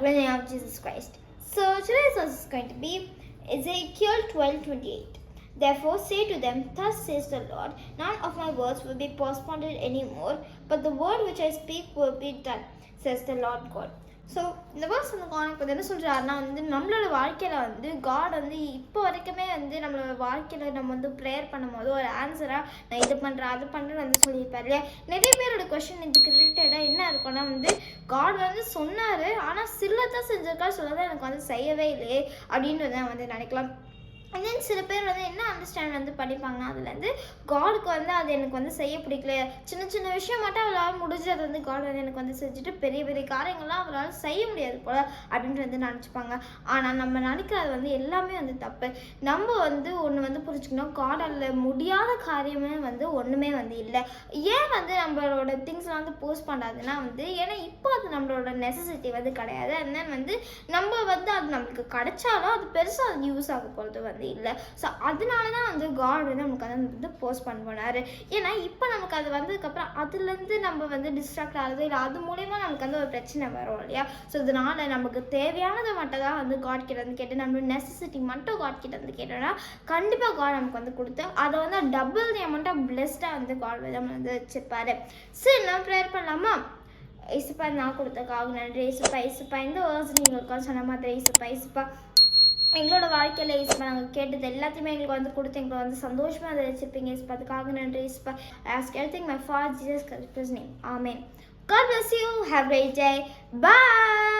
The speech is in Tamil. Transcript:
the name of Jesus Christ. So today's verse is going to be Ezekiel 12:28. Therefore say to them, Thus says the Lord, none of my words will be postponed any more, but the word which I speak will be done, says the Lord God. So இந்த வேர்ஸ் வந்து கானிக் வந்து என்ன சொல்கிறாருன்னா வந்து நம்மளோட வாழ்க்கையில் வந்து காட் வந்து இப்போ வரைக்குமே வந்து நம்மளோட வாழ்க்கையில் நம்ம வந்து ப்ரேயர் பண்ணும்போது ஒரு ஆன்சராக நான் இது பண்ணுறேன் அது பண்ணுறேன்னு வந்து சொல்லியிருப்பார் இல்லையா? நிறைய பேரோட கொஷின் இதுக்கு ரிலேட்டடாக என்ன இருக்கும்னா வந்து காட் வந்து சொன்னார் ஆனால் சில்லத்தான் செஞ்சிருக்கா சொல்லதான் எனக்கு வந்து செய்யவே இல்லையே அப்படின்றத வந்து நினைக்கலாம். அண்ட் தென் சில பேர் வந்து என்ன அண்டர்ஸ்டாண்ட் வந்து படிப்பாங்க அதுலேருந்து காடுக்கு வந்து அது எனக்கு வந்து செய்ய பிடிக்கல. சின்ன சின்ன விஷயம் மட்டும் அவளால் முடிஞ்சது வந்து காட் வந்து எனக்கு வந்து செஞ்சுட்டு பெரிய பெரிய காரியங்கள்லாம் அவளால் செய்ய முடியாது போல அப்படின்ட்டு வந்து நினச்சிப்பாங்க. ஆனால் நம்ம நினைக்கிறது வந்து எல்லாமே வந்து தப்பு. நம்ம வந்து ஒன்று வந்து புரிஞ்சுக்கணும். காடால் முடியாத காரியமே வந்து ஒன்றுமே வந்து இல்லை. ஏன் வந்து நம்மளோட திங்ஸ்லாம் வந்து போஸ்ட் பண்ணாதுன்னா வந்து ஏன்னா இப்போ அது நம்மளோட நெசசிட்டி வந்து கிடையாது. அண்ட் தென் வந்து நம்ம வந்து அது நம்மளுக்கு கிடைச்சாலும் அது பெருசாக அது யூஸ் ஆக போகிறது வந்து இல்லை. ஸோ அதனால தான் வந்து காட் வந்து நமக்கு வந்து வந்து போஸ்ட் பண்ணுவார் ஏன்னா இப்போ நமக்கு அது வந்ததுக்கப்புறம் அதுலேருந்து நம்ம வந்து டிஸ்ட்ராக்ட் ஆகுது இல்லை அது மூலயமா நமக்கு வந்து ஒரு பிரச்சனை வரும் இல்லையா? ஸோ இதனால நமக்கு தேவையானதை மட்டும் தான் வந்து காட் கிட்ட வந்து கேட்டு நம்மளோட நெசசிட்டி மட்டும் காட் கிட்ட வந்து கேட்டோம்னா கண்டிப்பாக காட் நமக்கு வந்து கொடுத்து அதை வந்து டபுள் தி அமௌண்ட்டாக பிளெஸ்டாக வந்து காட் வந்து நம்ம வந்து வச்சுருப்பாரு. சரி நம்ம ப்ரேயர் பண்ணலாமா? இசுப்பா நான் கொடுத்தக்காக நன்றி. இசுப்பா இசுப்பா இந்த வேர்ஸ் நீங்கள் சொன்ன மாதிரி இசுப்பா இசுப்பா எங்களோட வாழ்க்கையில் இசுப்பா நாங்கள் கேட்டது எல்லாத்தையுமே எங்களுக்கு வந்து கொடுத்து எங்களை வந்து சந்தோஷமாக அதை வச்சுருப்பீங்க இசுப்பா அதுக்காக நன்றி இசுப்பா ask everything my for Jesus Christ's name amen God bless you. Have a great day. Bye.